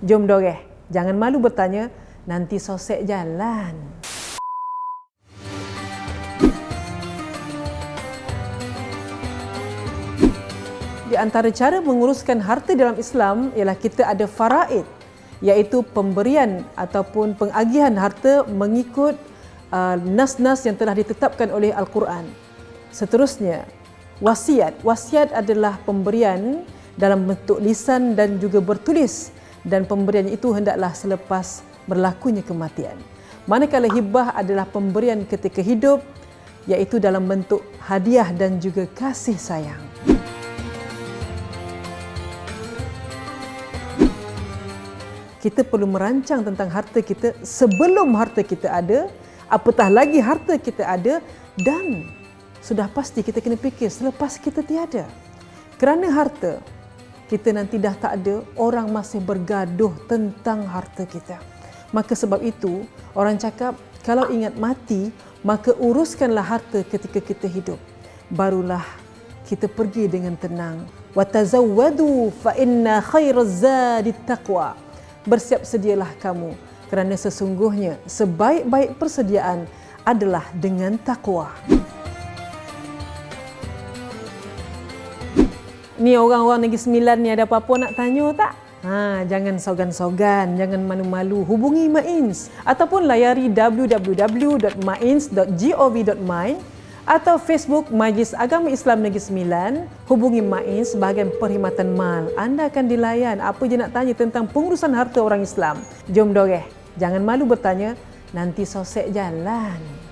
Jom doreh. Jangan malu bertanya, nanti sosek jalan. Di antara cara menguruskan harta dalam Islam ialah kita ada faraid iaitu pemberian ataupun pengagihan harta mengikut uh, nas-nas yang telah ditetapkan oleh Al-Quran. Seterusnya, wasiat. Wasiat adalah pemberian dalam bentuk lisan dan juga bertulis dan pemberian itu hendaklah selepas berlakunya kematian. Manakala hibah adalah pemberian ketika hidup iaitu dalam bentuk hadiah dan juga kasih sayang. kita perlu merancang tentang harta kita sebelum harta kita ada, apatah lagi harta kita ada dan sudah pasti kita kena fikir selepas kita tiada. Kerana harta, kita nanti dah tak ada, orang masih bergaduh tentang harta kita. Maka sebab itu, orang cakap kalau ingat mati, maka uruskanlah harta ketika kita hidup. Barulah kita pergi dengan tenang. Wa tazawwadu fa inna khairaz zadi taqwa bersiap sedialah kamu kerana sesungguhnya sebaik-baik persediaan adalah dengan takwa. Ni orang-orang Negeri Sembilan ni ada apa-apa nak tanya tak? Ha, jangan sogan-sogan, jangan malu-malu. Hubungi Mains ataupun layari www.mains.gov.my atau Facebook Majlis Agama Islam Negeri Sembilan, hubungi Main sebahagian perkhidmatan mal. Anda akan dilayan apa je nak tanya tentang pengurusan harta orang Islam. Jom doreh. Jangan malu bertanya, nanti sosek jalan.